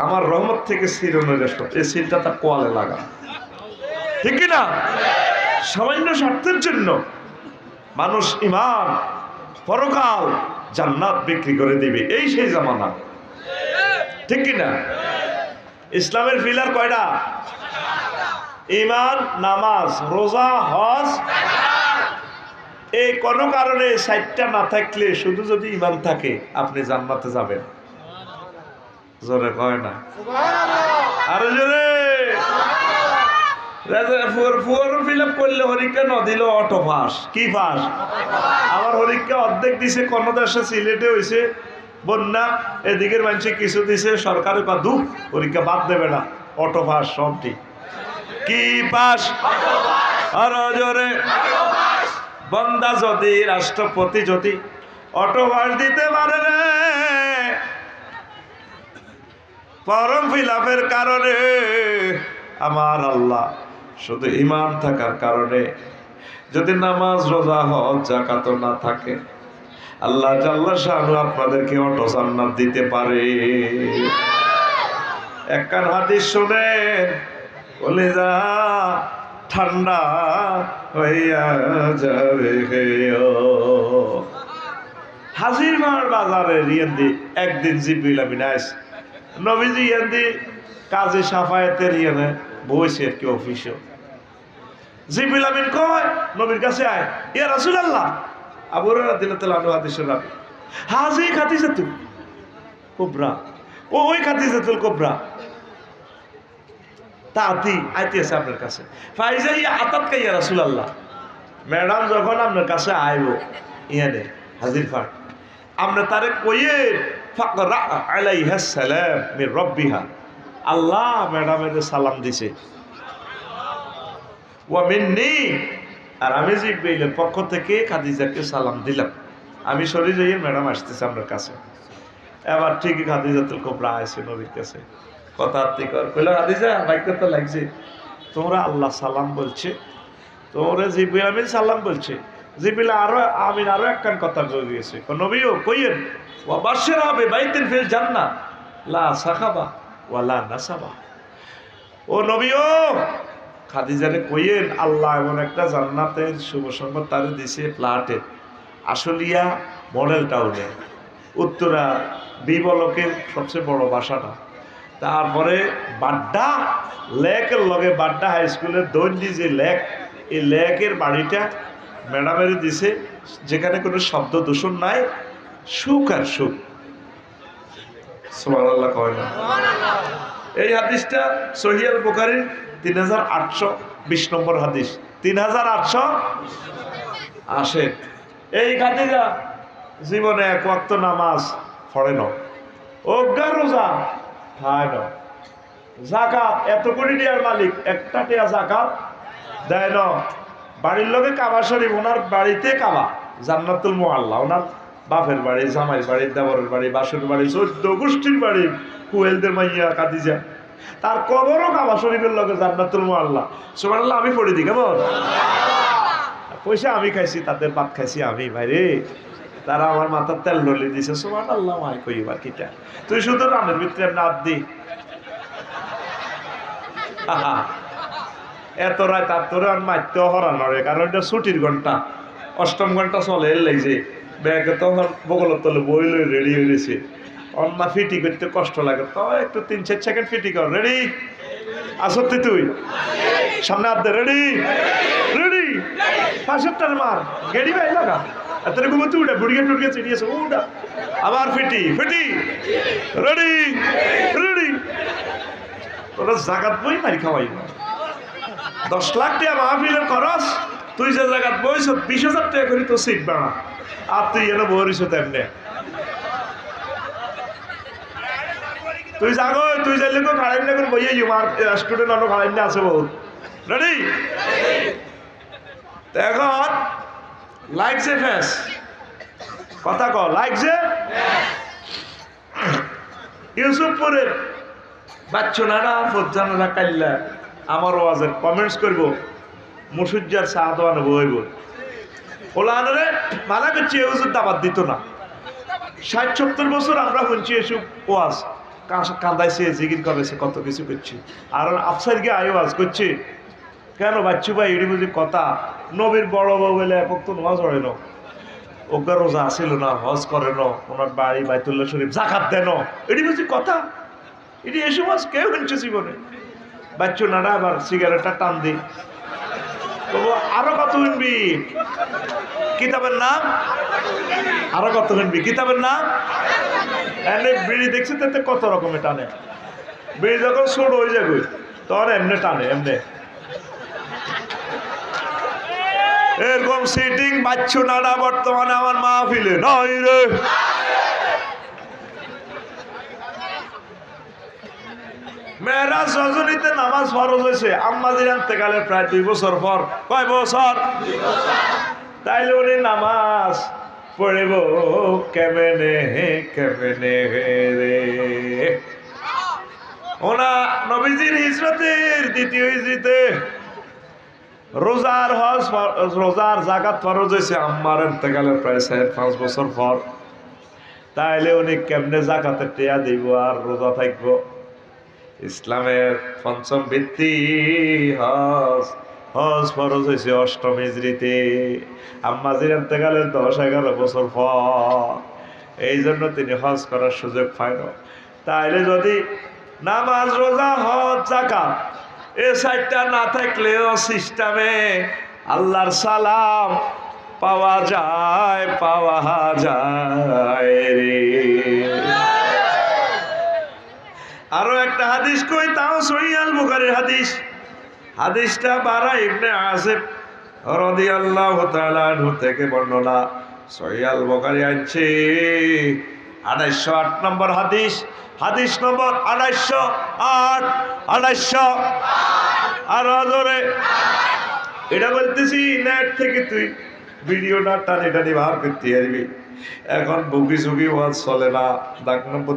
আমার রহমত থেকে রেস্ট এই সিলটা তার কোয়ালে লাগা। ঠিক না? সামান্য স্বার্থের জন্য মানুষ ইমান পরকাল জান্নাত বিক্রি করে দিবে। এই সেই জামানা। ঠিক কি না? ইসলামের ফিলার কয়টা? ইমান নামাজ, রোজা, হজ। এই কোনো কারণে সাইটটা না থাকলে শুধু যদি ইমান থাকে, আপনি জান্নাতে যাবেন। জোরে কয় না। আরও জোরে। ফিল আপ করলে ন দিল অটো কি হরিকা অর্ধেক দিছে সিলেটে বন্যা, এদিকের কিছু দিছে পরীক্ষা বাদ দেবে না। অটো ফাঁস, সব কি পাস বন্দা যদি, রাষ্ট্রপতি যদি, অটো ফাঁস দিতে পারে রে পরম ফিলাফের কারণে আমার আল্লাহ শুধু ইমান থাকার কারণে যদি নামাজ, রোজা, হজ জাকাত না থাকে, আল্লাহ জাল্লা শাহরু আপনাদেরকে অটো জান্নাত দিতে পারে। একখান হাদিস শুনেন, বলে, যা ঠান্ডা হইয়া যাবে হাজির মার বাজারে রিয়েন্দি একদিন জিবিল আমি নবীজি ইয়ান্দি কাজে সাফায়াতের ইয়ানে বইছে কি অফিসে জিবিল আমিন কয়, নবীর কাছে আয়, ইয়া রাসুল আল্লাহ আবুরা দিলে তালা হাদিসের রাবি, হাজি খাতিজা তুই কোবরা। ও, ওই খাতিজা তুল কোবরা। তাতি আইতে আছে আপনার কাছে, ফাইজা ইয়া আতাত কা ইয়া রাসুল আল্লাহ ম্যাডাম যখন আপনার কাছে আইব ইয়ানে হাজির ফাট আমরা তারে কইয়ে আলাইহা সালাম মির রব্বিহা। আল্লাহ ম্যাডামের সালাম দিছে। ওয়া মিন্নি। আর আমি জিব্রাইলের পক্ষ থেকে খাদিজাকে সালাম দিলাম। আমি সরি যাইয়ে ম্যাডাম আসতেছে আপনার কাছে। এবার ঠিকই খাদিজাতুল কোবরা আছে নবীর কাছে। কথা আত্মি কর। কইলো, খাদিজা, বাইকটা তো লাগছে। তোমরা আল্লাহ সালাম বলছে। তোমরা জিব্রাইল আমিন সালাম বলছে। জিব্রাইল আরও আমিন আরও একখান কথা বলে দিয়েছে। নবীও কইয়েন, ওয়া বাশির হবে বাইতিন ফিল জান্নাত লা সাখাবা ওয়া লা নাসাবা। ও নবীও, খাদিজারে কইয়েন, আল্লাহ এমন একটা জান্নাতের শুভ সংবাদ তার দিছে ফ্ল্যাটে। আশুলিয়া মডেল টাউনে, উত্তরা বিবলকের সবচেয়ে বড় বাসাটা। তারপরে বাড্ডা, লেকের লগে বাড্ডা হাই স্কুলের দৈন্যি যে লেক, এই লেকের বাড়িটা ম্যাডামের দিছে, যেখানে কোনো শব্দ দূষণ নাই, সুখ আর সুখ। সুবহানাল্লাহ কয় না। এই হাদিসটা সহিয়াল বুখারির তিন হাজার আটশো বিশ নম্বর হাদিস। তিন হাজার আটশো আসে। এই খাদিজা জীবনে এক ওয়াক্ত নামাজ পড়ে ন। অজ্ঞা রোজা খায় ন। জাকাত এত কোটি দেওয়ার মালিক, একটা টেয়া জাকাত দেয় ন। বাড়ির লোকে কাবা শরীফ, ওনার বাড়িতে কাবা। জান্নাতুল মোয়াল্লা ওনার বাপের বাড়ি, জামাইয়ের বাড়ি, দেবরের বাড়ি, বাসুর বাড়ি, চোদ্দ গোষ্ঠীর বাড়ি, কুয়েলদের মাইয়া, কাদিজা। তার কবরও কাবা শরীফের লগে জান্নাতুল মোয়াল্লা সুবহানাল্লাহ, আমি পড়ে দিই, কেমন? পয়সা আমি খাইছি, তাদের ভাত খাইছি আমি, ভাইরে। তারা আমার মাথার তেল ললি দিছে সোমান আল্লাহ মাই কই এবার কিটা। তুই শুধু রানের ভিতরে নাত দি। এত রায় তার তোরে আর মারতেও হরা নড়ে কারণ এটা ছুটির ঘণ্টা। অষ্টম ঘণ্টা চলে এর লাগছে ব্যাগে তখন বগলের তলে বই লই রেডি হয়ে গেছে। অন্যা ফিটি করতে কষ্ট লাগে। তো একটু তিন চার সেকেন্ড ফিটি কর। রেডি আসত্তি তুই সামনে হাত দে। রেডি রেডি টান মার। গেড়ি ভাই লাগা। এত ঘুমোতে উঠে বুড়িয়ে টুড়িয়ে চিড়িয়েছে উঠা। আবার ফিটি ফিটি। রেডি রেডি তোরা জাগাত বই মারি খাওয়াই দশ লাখ টাকা মাহফিলের খরচ, তুই যে জায়গাত বইছ, বিশ হাজার টাকা করি তো সিট বানা। আর তুই এনে বহরিস তেমনে। তুই জাগো, তুই যাইলে তো খাড়াই না করে বইয়ে আর স্টুডেন্ট অন্য খাড়াই না আছে বহুত। রেডি এখন লাইকছে ফেস কথা ক লাইকছে ইউসুফপুরের বাচ্চনারা ফজ্জানারা কাল্লা আমার ওয়াজের কমেন্টস করব মুসুজ্জার সাহাদওয়ান বইব ওলানরে মানা করছি এ হুজুর দাবাত দিত না। ষাট, সত্তর বছর আমরা শুনছি এসব ওয়াজ। কাঁদাইছে জিগির করেছে, কত কিছু করছে। আর আফসার গিয়ে আয়ো আজ করছে। কেন বাচ্চু ভাই এটি বুঝি কথা? নবীর বড় বউ বলে একক তো নামাজ পড়ে না। ওকে রোজা আসিল না, হজ করে না, ওনার বাড়ি বাইতুল্লাহ শরীফ জাকাত দেন এটি বুঝি কথা? এটি এই সমাজ কেউ কিনছে জীবনে? বাচ্চু নাড়া আবার সিগারেটটা টান দি। তবু আরও কত কিনবি কিতাবের নাম? আরও কত কিনবি কিতাবের নাম? এনে বিড়ি দেখছি তাতে কত রকমের টানে। বিড়ি যখন ছোট হয়ে যাবে, তখন এমনি টানে, এমনি। এরকম সিটিং বাচ্চু নাড়া বর্তমানে আমার মাহফিলে নয় রে। মেয়েরা সজনীতে নামাজ ফরজ হয়েছে। আম্মাজির আনতেকালে প্রায় দুই বছর পর। কয় বছর? তাইলে উনি নামাজ পড়িব। কেমনে কেমনে রে? ওনা নবীজির হিজরতের দ্বিতীয় হিজরিতে রোজার হজ রোজার জাকাত ফরজ হয়েছে। আম্মার এতেকালের প্রায় চার, পাঁচ বছর পর। তাইলে উনি কেমনে জাকাতের টেয়া দিব আর রোজা থাকব? ইসলামের পঞ্চম ভিত্তি, হজ। হজ ফরজ হয়েছে অষ্টম হিজড়িতে। আম্মাজির এতেকালের দশ, এগারো বছর পর, এই জন্য তিনি হজ করার সুযোগ না। তাইলে যদি নামাজ, রোজা, হজ জাকাত এ সাইডটা না থাকলেও সিস্টেমে আল্লাহর সালাম পাওয়া যায় পাওয়া যায় রে। আরও একটা হাদিস কই, তাও সহিয়াল বুখারীর হাদিস। হাদিসটা বারা ইবনে আসিফ রাদিয়াল্লাহু তাআলা আনহু থেকে বর্ণনা। সহিয়াল বুখারী আনছে। 2808 নম্বর হাদিস। হাদিস নম্বর 2808 2800 আর জোরে। এটা বলতেছি, নেট থেকে তুই ভিডিওটা টানি টানি বার করতে পারবি। এখন বুকি সুকি ওয়াজ চলে না। ডাক নম্বর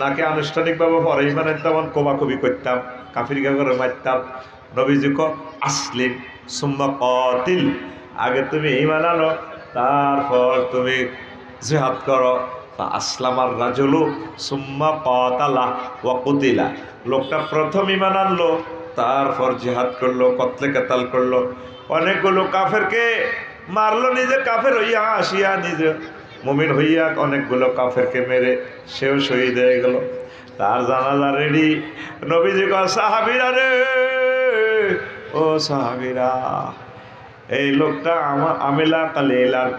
নাকি আনুষ্ঠানিকভাবে পরে ইমান আনতাম আর কোবাকবি করতাম, কাফির করে মারতাম। নবীজি ক আসলিম সুম্মা কতিল আগে তুমি ইমান আনো, তারপর তুমি জেহাদ করো। আসলামার রাজুলু সুম্মা কতালা ওয়া কুতিলা। লোকটা প্রথম ইমান আনলো, তারপর জেহাদ করল, কতলে কেতাল করল। অনেকগুলো কাফেরকে মারলো, নিজে কাফের হইয়া আসিয়া নিজে মুমিন হইয়া অনেকগুলো কাফেরকে মেরে সেও শহীদ হয়ে গেল। তার জানালা রেডি নবীজি সাহাবিরা রে, ও সাহাবিরা, এই লোকটা আমা, আমিলা কালিলার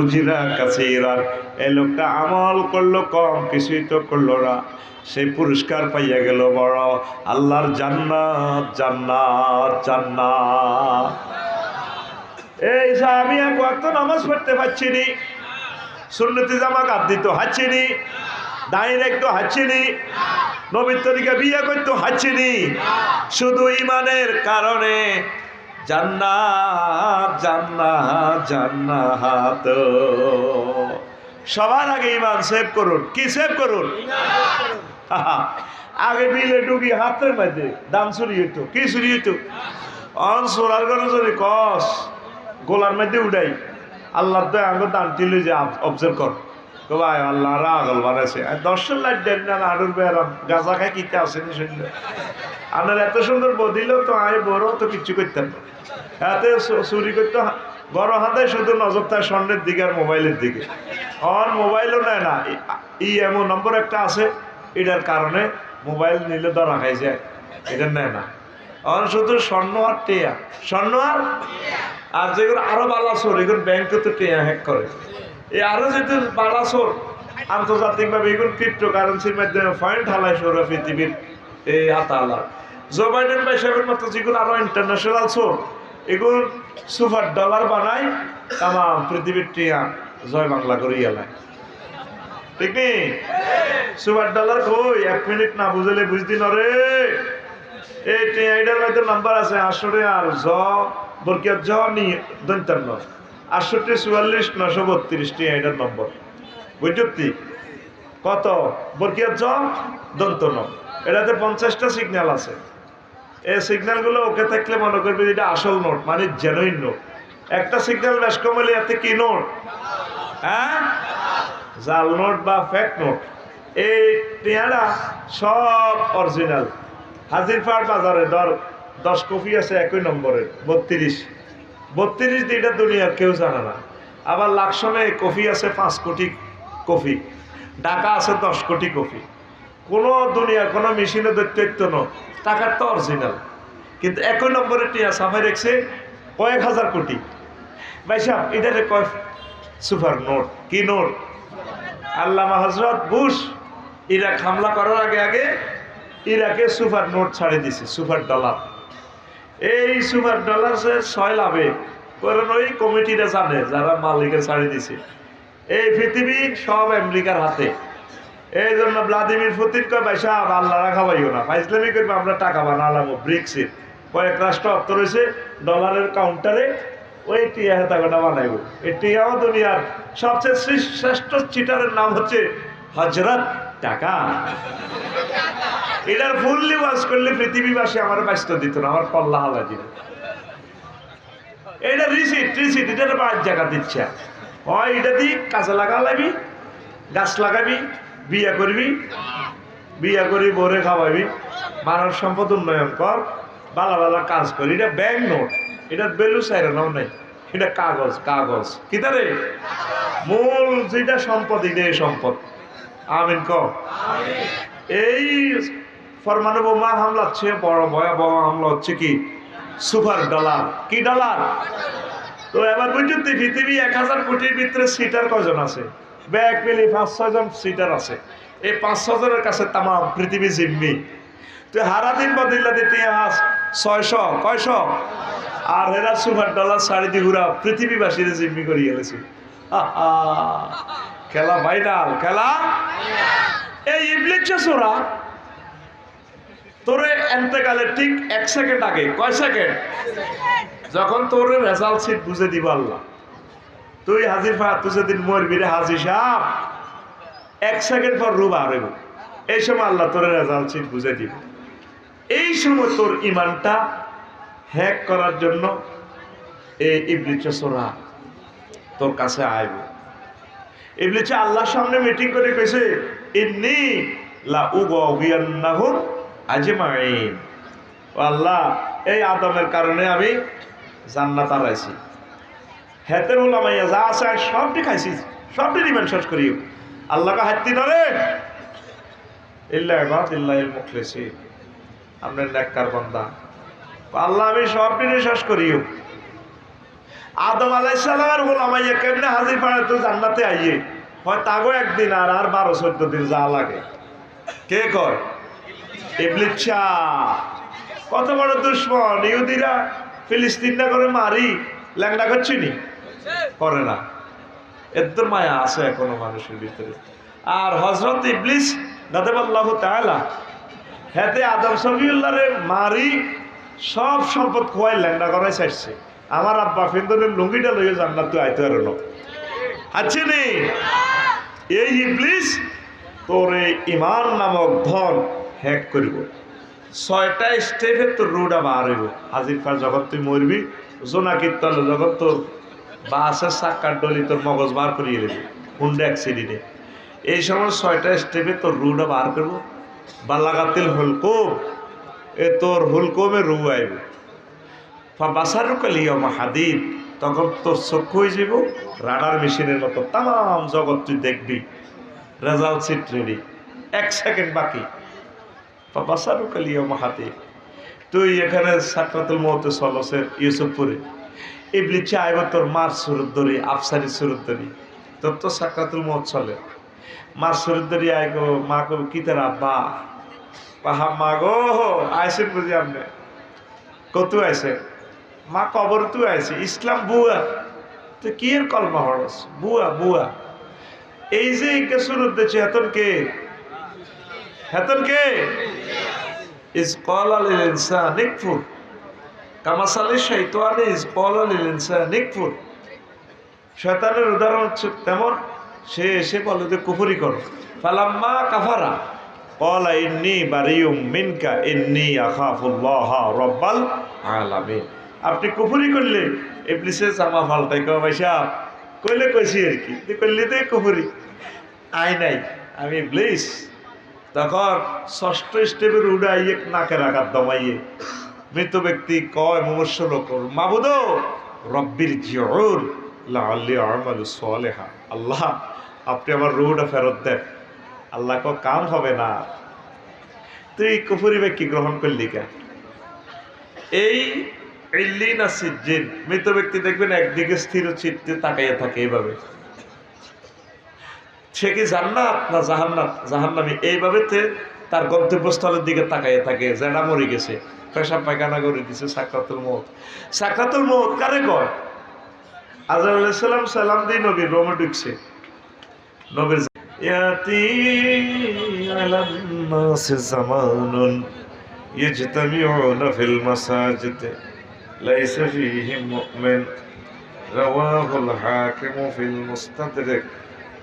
উজিরা কাছে ইরার এই লোকটা আমল করল কম, কিছুই তো করল না। সেই পুরস্কার পাইয়া গেল বড়। আল্লাহর জান্নাত জান্নাত জান্নাত। এই সাহাবি এক ওয়াক্ত নামাজ পড়তে পারছি নি। সুন্নতি জামা কাপ দিত হাচ্ছি নি। ডাইরেক্ট হাচ্ছি নি। নবীর তরিকা বিয়ে করতো হাচ্ছি নি। শুধু ইমানের কারণে জান্নাত জান্নাত জান্নাত। সবার আগে ইমান সেভ করুন। কি সেভ করুন? আগে বিলে ডুবি হাতের মধ্যে দাম চুরি হইতো। কি চুরি হইতো? অন সোলার যদি কস গোলার মধ্যে উঠাই। আল্লাহ তো আগে দান টিলে যে অবজার্ভ কর। তো ভাই, আল্লাহ আগল আর দর্শন লাইট দেন না আড়ুর বেড়াম গাঁজা খাই কিতে আসেনি শুনলে? আপনার এত সুন্দর বদিল তো আয় বড় তো কিচ্ছু করতেন না। চু- চুরি করতে বড় হাতে শুধু নজর তার স্বর্ণের দিকে আর মোবাইলের দিকে। আর মোবাইলও নেয় না। ই এমন নম্বর একটা আছে, এটার কারণে মোবাইল নিলে ধরা খাই যায় এটা নেয় না। আর শুধু স্বর্ণ আর টেয়া। স্বর্ণ আর আর যেগুলো আরও বালাসোর এগুলো ব্যাংকে তো টেয়া হ্যাক করে। এই আরও যেহেতু বালাসোর আন্তর্জাতিকভাবে এগুলো ক্রিপ্টো কারেন্সির মাধ্যমে পয়েন্ট হালাই সৌর পৃথিবীর এই হাতালা জো বাইডেন ভাই সাহেবের মতো যেগুলো আরও ইন্টারন্যাশনাল সোর এগুলো সুপার ডলার বানায় তাম পৃথিবীর টিয়া জয় বাংলা করে এলায় ঠিক নেই? সুপার ডলার কই? এক মিনিট না বুঝলে বুঝতি না রে। এই মধ্যে আছে আসরে আর জ জ নি আটষট্টি চুয়াল্লিশ নশো নম্বর। কত? জ এটাতে পঞ্চাশটা আছে। এই ওকে থাকলে মনে করবে এটা আসল নোট মানে জেনুইন নোট। একটা সিগন্যাল বেশ কম এতে কি নোট? হ্যাঁ? জাল নোট বা ফেক নোট। এই পেয়ারা সব অরিজিনাল হাজির ফার বাজারে দর, দশ কপি আছে একই নম্বরের, বত্রিশ। বত্রিশ দিটা দুনিয়ার কেউ জানে না। আবার লাকসমে কফি আছে পাঁচ কোটি কফি ঢাকা আছে দশ কোটি কফি কোনো দুনিয়ার কোনো মেশিনে দৈত্য ন টাকার তো অরিজিনাল কিন্তু একই নম্বরে টিয়া সাফাই রেখছে কয়েক হাজার কোটি। ভাই সাহেব, এটারে কয় সুপার নোট? কি নোট? আল্লামা হজরত বুশ ইরাক হামলা করার আগে আগে ইরাকে সুপার নোট ছাড়ে দিছে, সুপার ডলার। এই সুপার ডলার সে ছয় লাভে, কারণ ওই কমিটিরা জানে যারা মালিকের ছাড়ে দিছে। এই পৃথিবী সব আমেরিকার হাতে। এই জন্য ভ্লাদিমির পুতিন কয়, ভাই সাহেব, আল্লাহ রাখা পাইও না। ফাইজলামি করবে আমরা টাকা বানালাম ব্রিক্সের। কয়েক রাষ্ট্র অর্থ রয়েছে, ডলারের কাউন্টারে ওই টিয়া হেতাগোটা বানাইব। এই টিয়াও দুনিয়ার সবচেয়ে শ্রেষ্ঠ চিটারের নাম হচ্ছে হজরত টাকা। এটার ফুল লিবাস করলে পৃথিবীবাসী আমার ব্যস্ত দিত না আমার পল্লা হালা দিত। এটা রিসিট রিসিট এটার বাদ জায়গা দিচ্ছে। হয় এটা দি কাজে লাগা লাগবি গাছ লাগাবি বিয়া করবি বিয়া করি বরে খাওয়াবি। মানব সম্পদ উন্নয়ন কর বালা বালা কাজ করি। এটা ব্যাংক নোট এটা বেলু সাইরে নাও নাই এটা কাগজ কাগজ। কি তারে? মূল যেটা সম্পদ এটাই সম্পদ। আমিন ক এই পরমাণু বোমা হামলা হচ্ছে, বড় ভয়াবহ হামলা হচ্ছে কি? সুপার ডলার কি ডলার তো এবার বুঝুন তো পৃথিবী এক হাজার কোটির ভিতরে সিটার কজন আছে? ব্যাগ, পেলে, পাঁচ ছয়জন সিটার আছে। এই পাঁচ ছজনের কাছে তামাম পৃথিবী জিম্মি। তো হারাদিন বদিল্লা দিতে ইতিহাস, ছয়শো, কয়শ? আর হেরা সুপার ডলার সাড়ে দি ঘুরা পৃথিবীবাসীর জিম্মি করে গেলেছে। খেলা ফাইনাল খেলা এই ইবলিচ্ছে সোরা তোরে এন্তেকালে ঠিক এক সেকেন্ড আগে। কয় সেকেন্ড? যখন তোর রেজাল্ট সিট বুঝে দিব আল্লাহ। তুই হাজির ফা তুই যেদিন মরবি রে হাজির সাহ এক সেকেন্ড পর আর হইব। এই সময় আল্লাহ তোর রেজাল্ট সিট বুঝে দিব। এই সময় তোর ইমানটা হ্যাক করার জন্য এই ইবলিচা সোরা তোর কাছে আইব। ইবলিচা আল্লাহর সামনে মিটিং করে কইছে, ইন্নি লা উগওয়িয়ান্নাহুম আজমাইন। ও আল্লাহ, এই আদমের কারণে আমি জান্নাত আলাইছি হেতের উলামাইয়া যা আছে সবটি খাইছি, সবটি দিবেন শেষ করিও আল্লাহকে হাত্তি ধরে ইল্লা ইবাদ ইল্লাহিল মুখলিসিন। আপনার নেককার বান্দা। আল্লাহ, আমি সবটি শেষ করিও আদম আলাইসালামের গোলামাইয়া কেমনে হাজির পাড়ে তো জান্নাতে আইয়ে? হয় তাগো একদিন আর আর বারো, চোদ্দ দিন যা লাগে। কে কয়? ইবলিচ্ছা কত বড় দুশ্মন, ইহুদিরা ফিলিস্তিনটা করে মারি, ল্যাংডা করছি নি? করে না। এদের মায়া আছে এখনও মানুষের ভিতরে। আর হজরত ইবলিস তাআলা, হেতে আদম সফিউল্লাহরে মারি, সব সম্পদ খোয়াই ল্যাংডা করাই চাইছে আমার আব্বা ফিন্দনের লুঙ্গিটা লইয়ে জান্নাত তুই আইতে পারো না। আছে নি? এই ইবলিস তোর ইমান নামক ধন হ্যাক করিব। ছয়টা স্টেপে তোর রোডা বার হইব। হাজির পার যখন তুই মরবি, জোনা কীর্তন যখন তোর বাসের চাক্কার ডলি তোর মগজ বার করিয়ে দেবে, হুন্ডা অ্যাক্সিডেন্টে এই সময় ছয়টা স্টেপে তোর রুটা বার করব। বালাগাতিল হুলকুম, এ তোর হুলকুমে রু আইব। বাসারু কালিয়মা হাদিদ, তখন তোর চক্ষু হয়ে যাব রাডার মেশিনের মতো তাম জগৎ তুই দেখবি। রেজাল্ট সিট রেডি এক সেকেন্ড বাকি। বাসারু কালিয়মা হাদিদ তুই এখানে সাকরাতুল মহতে সলসের ইউসুফপুরে। ইবলি চাইব তোর মার সুরত ধরি, আফসারি সুরত ধরি। তোর তো সাকরাতুল মহত চলে। মার সুরত ধরি, আয় গো, মা গো, কি তার আব্বা? পাহা মা গো, আইসেন বুঝি আপনি কত আইসে মা কবর তু আইসে, ইসলাম বুয়া। তো কি এর কলমা হরস? বুয়া বুয়া। এই যে ইকে সুরত দিচ্ছে হেতন কে? হেতন কে? ইজ কল আল ইনসা নিকফুর কামাসালি শৈতানি ইজ কল আল ইনসা নিকফুর শয়তানের উদাহরণ হচ্ছে তেমন, সে এসে বলে যে কুফুরি কর। ফালাম্মা কাফারা, কলা ইন্নি বারিউম মিনকা, ইন্নি আখাফুল্লাহ রব্বাল আলামিন। আপনি কুফুরি করলে ইবলিসে জামা ফালতাই কম সাহ কইলে কইছি আর কি। করলে তো কুফুরি। আই নাই, আমি ইবলিস। তখন ষষ্ঠ স্টেপের উড়াইয়ে নাকের আঘাত দমাইয়ে মৃত ব্যক্তি কয়, মুমর্ষ লোক, মাবুদ, রব্বির আমালু সালেহা। আল্লাহ, আপনি আমার রুহটা ফেরত দেন। আল্লাহ কাম হবে না। তুই কুফুরি ব্যক্তি গ্রহণ করলি কেন? এই ইল্লিন সিজ্জিন, মৃত ব্যক্তি দেখবেন একদিকে স্থির চিত্তে তাকাইয়া থাকে এইভাবে। সে কি জান্নাত না জাহান্নাত জাহান্নামি এইভাবে তে তার গন্তব্যস্থলের দিকে তাকাইয়া থাকে জেনা মরে গেছে পেশাব পায়খানা করে দিছে সাকরাতুল মত সাকরাতুল মত কারে কয় আজর সালাম সালাম দিয়ে নবীর রোমে ঢুকছে নবীর يأتي على الناس زمان يجتمعون في المساجد ليس فيه مؤمن رواه الحاكم في المستدرك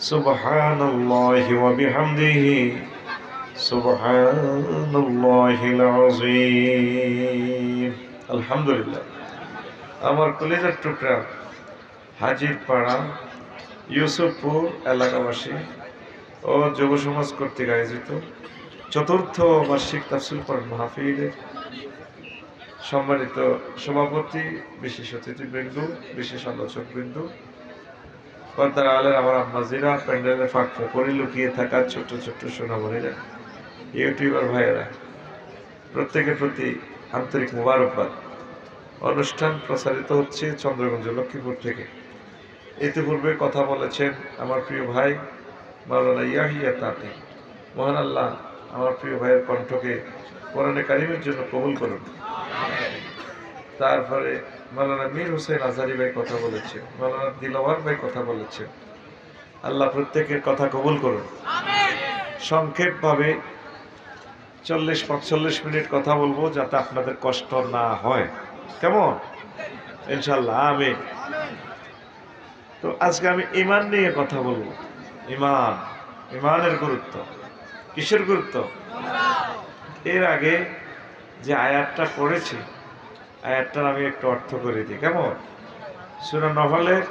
سبحان الله وبحمده سبحان الله العظيم الحمد لله আমার কলেজের টুকরা হাজির পাড়া ইউসুফপুর এলাকাবাসী ও যুব সমাজ কর্তৃক আয়োজিত চতুর্থ বার্ষিক তাফসিল পড়ান মাহফিলের সম্মানিত সভাপতি বিশেষ অতিথিবৃন্দ বিশেষ আলোচক বৃন্দ পর্দার আলের আমার আম্মাজিরা প্যান্ডেলের ফাঁক করে লুকিয়ে থাকা ছোট্ট ছোট্ট সোনামণিরা, ইউটিউবার ভাইয়েরা, প্রত্যেকের প্রতি আন্তরিক মুবারকবাদ। অনুষ্ঠান প্রচারিত হচ্ছে চন্দ্রগঞ্জ লক্ষ্মীপুর থেকে। ইতিপূর্বে কথা বলেছেন আমার প্রিয় ভাই মাওলানা ইয়াহিয়া তাঁতি। মহান আল্লাহ আমার প্রিয় ভাইয়ের কণ্ঠকে কোরআনে কারিমের জন্য কবুল করুন। তারপরে মাওলানা মীর হোসেন আজারি ভাই কথা বলেছেন মাওলানা দিলওয়ার ভাই কথা বলেছেন আল্লাহ প্রত্যেকের কথা কবুল করুন। সংক্ষেপভাবে চল্লিশ পঁয়তাল্লিশ মিনিট কথা বলব যাতে আপনাদের কষ্ট না হয়। কেমন? ইনশাল্লাহ আমি তো আজকে আমি ইমান নিয়ে কথা বলব। ইমান ইমানের গুরুত্ব। কিসের গুরুত্ব? এর আগে যে আয়াতটা পড়েছি আয়াতটার আমি একটু অর্থ করে দিই, কেমন? সুরা নহলের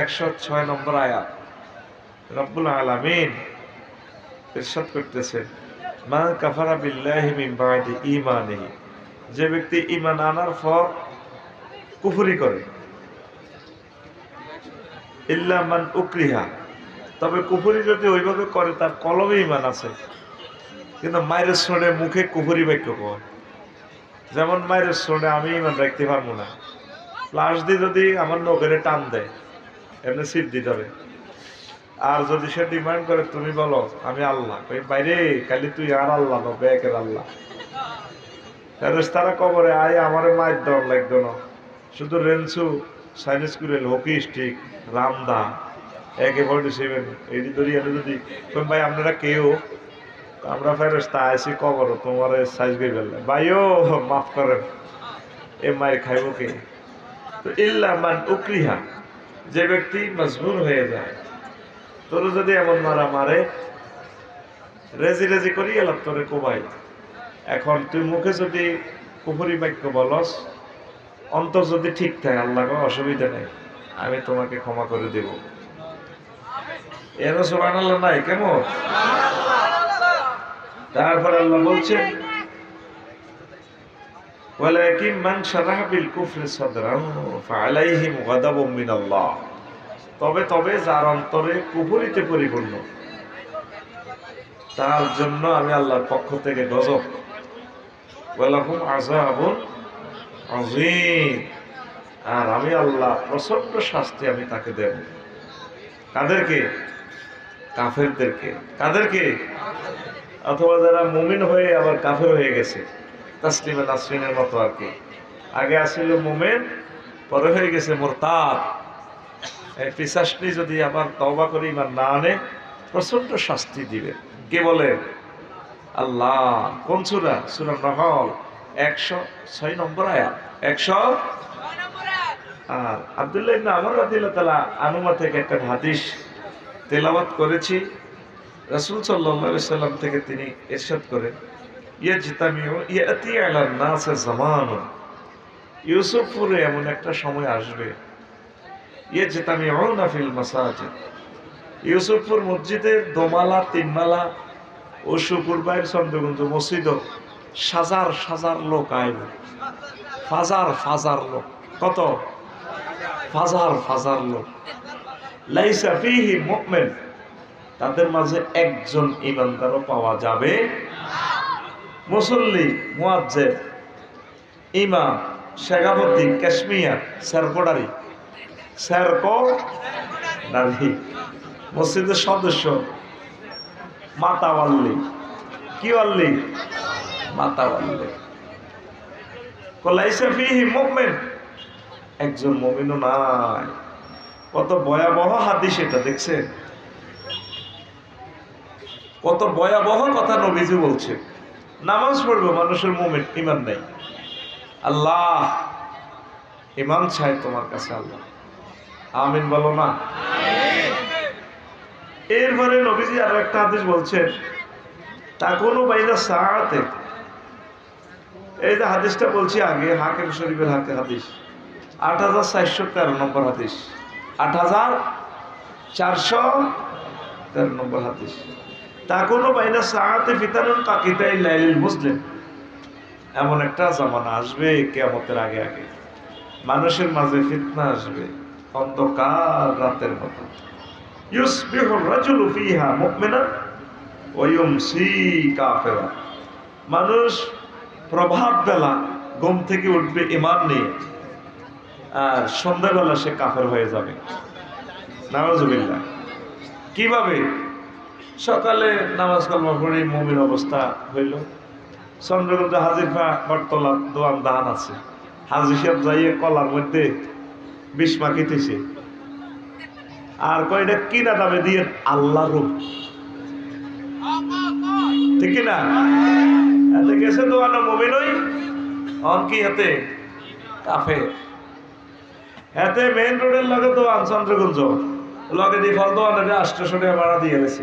একশো ছয় নম্বর আয়াত। রব্বুল আলামিন ইরশাদ করতেছেন, মা কাফারা বিল্লাহি মিন যে ব্যক্তি ঈমান আনার পর কুফরি করে, ইল্লা মান উকরিহা, তবে কুফরি যদি ওইভাবে করে, তার কলমে ইমান আছে। কিন্তু মায়ের শোনে মুখে কুফরি বাক্য কয় যেমন মায়ের শোনে আমি ইমান রাখতে পারব না। লাশ দিয়ে যদি আমার নখেরে টান দেয়, এমনি সিট দিতে হবে। আর যদি সে ডিমান্ড করে, তুমি বলো, আমি আল্লাহ। বাইরে, খালি তুই আর আল্লাহ নো বেকের আল্লাহ। তারা কবরে, আয়, আমার মায়ের দেওয়ার লাগতো না। শুধু রেনসু সাইনিস কুরেল hockey stick রামদা, AK forty seven এটি ধরি যদি ভাই, আপনারা কেউ আমরা ফেরস্তা আইসি কবর তোমার সাইজ করে ফেললে ভাইও, মাফ করেন, এ মায়ের খাইব কে? তো ইল্লা মান উকরিহা, যে ব্যক্তি মজবুর হয়ে যায় তোর যদি এমন মারা মারে, রেজি রেজি করি এলাম তোরে কোবাই। এখন তুই মুখে যদি কুপুরি বাক্য বলস, অন্তর যদি ঠিক থাকে, আল্লাহ অসুবিধা নেই, আমি তোমাকে ক্ষমা করে দেব। এর সোমান আল্লাহ নাই, কেমন? তারপর আল্লাহ বলছেন ওয়ালাকিন মান শারাহা বিল কুফরি সাদরাহু ফালাইহিম গাদাবুম মিনাল্লাহ। তবে তবে যার অন্তরে কুফরিতে পরিপূর্ণ, তার জন্য আমি আল্লাহর পক্ষ থেকে গজব। ওয়ালাহুম আযাবুন আযীম। আর আমি আল্লাহ প্রচণ্ড শাস্তি আমি তাকে দেব। কাদেরকে? কাফেরদেরকে। কাদেরকে? অথবা যারা মুমিন হয়ে আবার কাফের হয়ে গেছে, তাসলিমা নাসরিনের মতো আর কি। আগে আসছিল মুমেন, পরে হয়ে গেছে মোরতাদ। এই পিসাসনি যদি আবার তবা করে ইমান না আনে প্রচণ্ড শাস্তি দিবে। কে বলে? আল্লাহ। কোন সুরা? সুরা নহল। একশো ছয় নম্বর আয়াত। একশো আর আব্দুল্লাহ আমর রাদিয়াল্লাহু তাআলা আনুমা থেকে একটা হাদিস তেলাওয়াত করেছি। রাসূল সাল্লাম থেকে তিনি ইরশাদ করেন, ইয়াজতামিউ ইয়াতি আলা নাস জামানুন। ইউসুফপুরে এমন একটা সময় আসবে ইয়ে ইয়াজতামিউনা ফিল মাসাজিদ। ইউসুফপুর মসজিদের দোমালা, তিনমালা ও শুকুরবাইয়ের চন্দ্রগঞ্জ মসজিদ সাজার সাজার লোক আইব। ফাজার ফাজার লোক। কত? ফাজার ফাজার লোক। লাইসা ফিহি মুমিন। তাদের মাঝে একজন ইমানদারও পাওয়া যাবে। মুসল্লি মুয়াজ্জেব ইমাম শেখাবতী কাশ্মীর স্যারকোডারি, স্যারকো নারী, মসজিদের সদস্য, মাতাওয়াল্লি কি আল্লি মাতাওয়াল্লি একজন মুমিনও নাই। কত ভয়াবহ হাদিস এটা, দেখছেন? কত ভয়াবহ কথা নবীজি বলছে নামাজ পড়বে, মানুষের মুমিন ইমান নেই। আল্লাহ ইমান চাই তোমার কাছে আল্লাহ। আমিন বলো না। এরপরে নবীজি আরও একটা হাদিস বলছেন তা কোনো বাইনা সাহাতে এই যে হাদিসটা বলছি আগে, হাকিম শরীফের হাতে হাদিস। আট হাজার চারশো তেরো নম্বর হাদিস। আট হাজার চারশো তেরো নম্বর হাদিস। তা কোনো বাইনা সাহাতে ফিতানুন কাকিতাই লাইলিল মুসলিম। এমন একটা জামানা আসবে কেয়ামতের আগে আগে। মানুষের মাঝে ফিতনা আসবে, অন্ধকার রাতের মতো। ইউসবিহু রাজুলু ফিহা মুমিনান ওয়া ইউমসি কাফিরা। মানুষ প্রভাব বেলা ঘুম থেকে উঠবে ইমান নিয়ে, আর সন্ধ্যাবেলা সে কাফের হয়ে যাবে। নামাজুবিল্লাহ কীভাবে? সকালে নামাজ কলমা পড়ে মুমিন অবস্থা হইল। চন্দ্রগঞ্জ হাজির বটতলা দোয়ান দাহান আছে। হাজির সাহেব যাইয়ে কলার মধ্যে বিষ মাখিতেছে। আর কয়টা কিনা দামে দিয়ে আল্লাহ রূপ। ঠিক না এতে গেছে দোয়ানো মুমিনই অন কি হাতে কাফে এতে মেইন রোডের লগে দোয়ান, চন্দ্রগঞ্জ। লগে দিয়ে ফল দোয়ান আষ্টশো টাকা ভাড়া দিয়ে গেছে।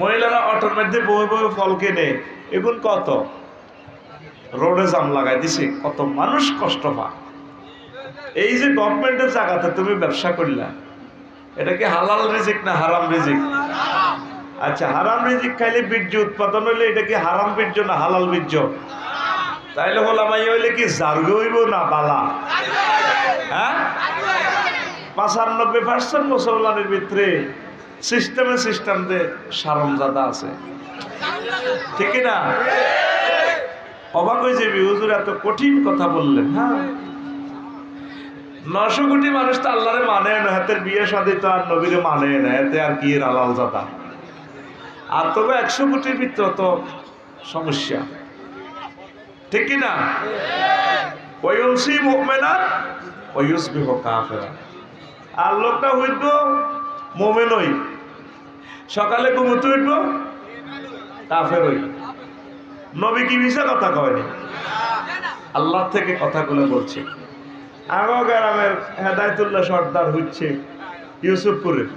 মহিলারা অটোর মধ্যে বই বই ফল কেনে। এখন কত? রোডে জাম লাগাই দিছে, কত মানুষ কষ্ট পায়। এই যে গভর্নমেন্টের জায়গাতে তুমি ব্যবসা করলা, এটা কি হালাল রিজিক না হারাম রিজিক? আচ্ছা হারাম রিজিক খাইলে বীর্য উৎপাদন হইলে এটা কি হারাম বীর্য না হালাল বীর্য? তাইলে হলাম হইলে কি জার্গ হইব না বালা? হ্যাঁ? পাঁচানব্বই পার্সেন্ট মুসলমানের ভিতরে সিস্টেমে সিস্টেম দে সারমজাদা আছে। ঠিক না? অবাক হয়ে যাবি, হুজুর এত কঠিন কথা বললেন হ্যাঁ? নশো কোটি মানুষ তো আল্লাহরে মানে না, হাতের বিয়ে শাদী তো আর নবীরে মানে না, এতে আর কি আলাল জাদা? আর তবে একশো কোটির ভিতরে তো সমস্যা। ঠিক না? ওয়ুসি মুমিনা ওয়ুসবিহু কাফিরা আর লোকটা হইব মোমেনই সকালে ঘুমোতে উঠব কাফের হই নবী কি মিশা কথা কয়নি? আল্লাহ থেকে কথাগুলো বলছে। আগো গ্রামের হেদায়তুল্লাহ সর্দার হচ্ছে ইউসুফপুরের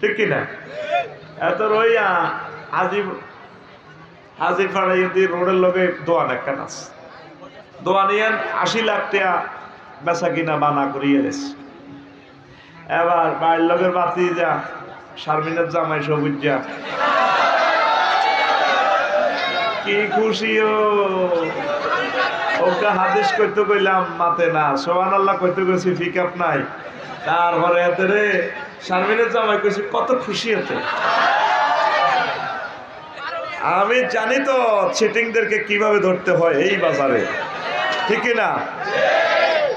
ঠিক কিনা? এত রইয়া আজিব হাজির ফাড়াইয়া দিয়ে রোডের লগে দোয়ান একটা নাচ। দোয়ানিয়ান আশি লাখ টাকা বেচা কিনা বানা করিয়ে গেছে এবার বাড়ির লগের বাতি যা শারমিনের জামাই সবুজ যা। কি খুশি ও। ওকে হাদিস করতে কইলাম, মাতে না সোহান আল্লাহ করতে কইছি পিক আপ নাই। তারপরে এতে রে শারমিনের জামাই কইছি, কত খুশি হতে আমি জানি তো চিটিংদেরকে কীভাবে ধরতে হয় এই বাজারে। ঠিক না?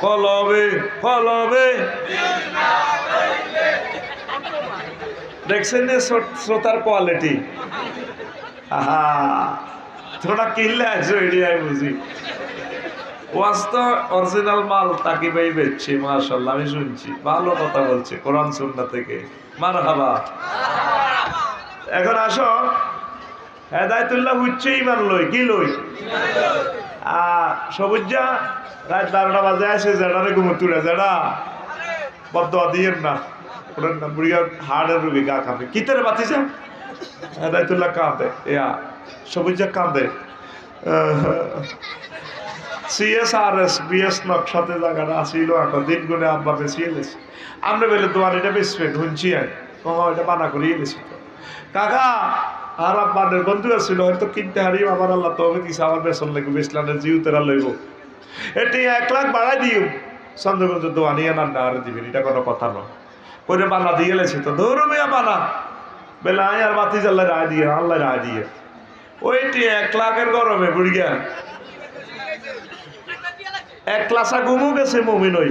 কলবে কলবে দেখছেন যে শ্রোতার কোয়ালিটি আহা থোড়া কিনলে আসো এরিয়ায় বুঝি। ওয়াজ তো অরিজিনাল মাল তাকি ভাই বেচছে মাশাল্লাহ আমি শুনছি। ভালো কথা বলছে, কোরআন সুন্না থেকে। মার হাবা এখন আসো। হেদায়তুল্লাহ হচ্ছে ইমান লই, কি লই? আর সবুজা, রাত বারোটা বাজে, আসে জেডারে ঘুমতুরা জেডা বদ্ধ দিয়েন না। নাম বুড়িয়া হাড়ের রুগী গা কাঁপে কিতের বাতিছে হেদায়তুল্লাহ কাঁদে ইয়া সবুজা কাঁদে সিএসআরএস বিএস নকশাতে জায়গাটা আসিল এখন দিন গুনে আব্বা বেশি এলেছে আমরা বেলে তোমার এটা বেসবে আর কমা এটা বানা করিয়ে এলেছি কাকা আর আব্বাদের বন্ধু আছিল হয়তো কিনতে হারি আমার আল্লাহ তবে দিছে আমার বেসন লাগবে বেসলানের জিউ লইব এটি এক লাখ বাড়াই দিও চন্দ্রগঞ্জ দোয়ানিয়া না না আর দিবেন এটা কোনো কথা নয় করে বানা দিয়ে এলেছি তো ধরো মেয়া বানা বেলা আয় আর বাতি জ্বাল্লা রায় দিয়ে আল্লাহ রায় দিয়ে ওইটি এক লাখের গরমে বুড়িয়া এক ক্লাসা ঘুমও গেছে মমিন ওই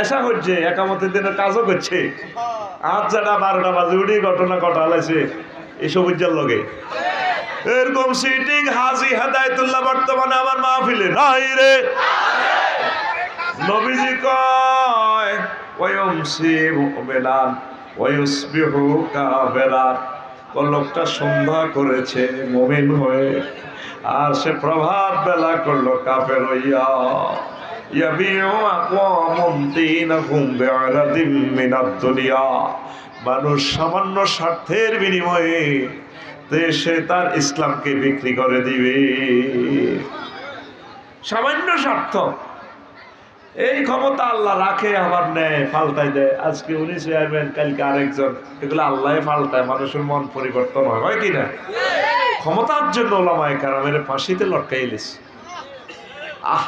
এসা হচ্ছে একামতের দিনে কাজও করছে আজ যারা বারোটা বাজে উঠি ঘটনা ঘটালাইছে এসব উজ্জ্বল লগে এরকম সিটিং হাজি হেদায়তুল্লাহ বর্তমানে আমার মাহফিলে নাই রে নবীজি কয় ওয়মসি মুমিনান ওয়ুসবিহু কাফিরান ও লোকটা সন্ধ্যা করেছে, মুমিন হয়ে। আর সে প্রভাত বেলা করল কাফের হইয়া। ইয়াবিউ আকওয়ামুন দীনাহুম বিআরাদিম মিনাদ দুনিয়া। মানুষ সামান্য স্বার্থের বিনিময়ে দেশে তার ইসলামকে বিক্রি করে দিবে। সামান্য স্বার্থ। এই ক্ষমতা আল্লাহ রাখে, আবার নেয় পাল্টাই দেয়। আজকে উনি চেয়ারম্যান কালকে আরেকজন। এগুলো আল্লাহ পাল্টায়, মানুষের মন পরিবর্তন হয় হয় কি না? ক্ষমতার জন্য ওলামায় কারামের ফাঁসিতে লটকাই এলিস আহ!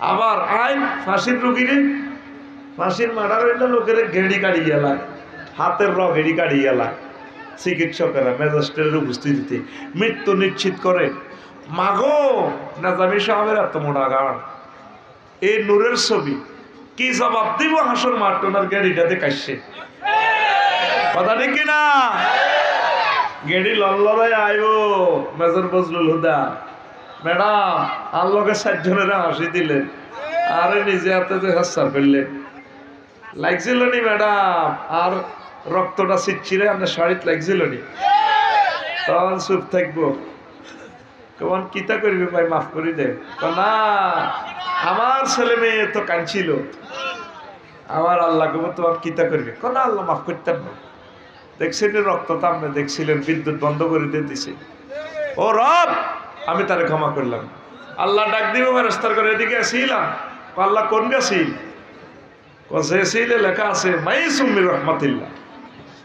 আবার আইন, ফাঁসির রুগীরে ফাঁসির মারার হইলে লোকের গেড়ি কাড়িয়ে এলায়। হাতের র গেড়ি কাড়িয়ে এলায়। চিকিৎসকেরা ম্যাজিস্ট্রেটের উপস্থিতিতে মৃত্যু নিশ্চিত করে। মাগো না নাজামি সাহেবের এত মোটা গান। এই নূরের ছবি। কি জবাব দিব হাসর মাঠ? ওনার গাড়িটাতে কাশছে। কথা ঠিক কিনা গেড়ি লল্লরাই আইও মেজর বজলুল হুদা। ম্যাডাম আল্লোকে সাতজনের হাসি দিলেন। আরে নিজে হাতে যে হাস্যার করলেন। লাগছিল নি ম্যাডাম? আর রক্তটা ছিটছিলে আপনার শাড়িতে লাগছিল নি? তখন চুপ থাকব। কেমন কিতা করবি ভাই, মাফ করে দে না আমার ছেলে মেয়ে তো কাঁদছিল। আমার আল্লাহ কেবল তোমার কিতা করবে? কোন আল্লাহ মাফ করতাম না। দেখছেন রক্ত তো আপনি দেখছিলেন, বিদ্যুৎ বন্ধ করে দিয়ে দিছে। ও রব, আমি তারে ক্ষমা করলাম। আল্লাহ ডাক দিব রাস্তার করে এদিকে আসিলাম। আল্লাহ কোন গেছিল? কসে লেখা আছে মাই সুমির রহমাতিল্লাহ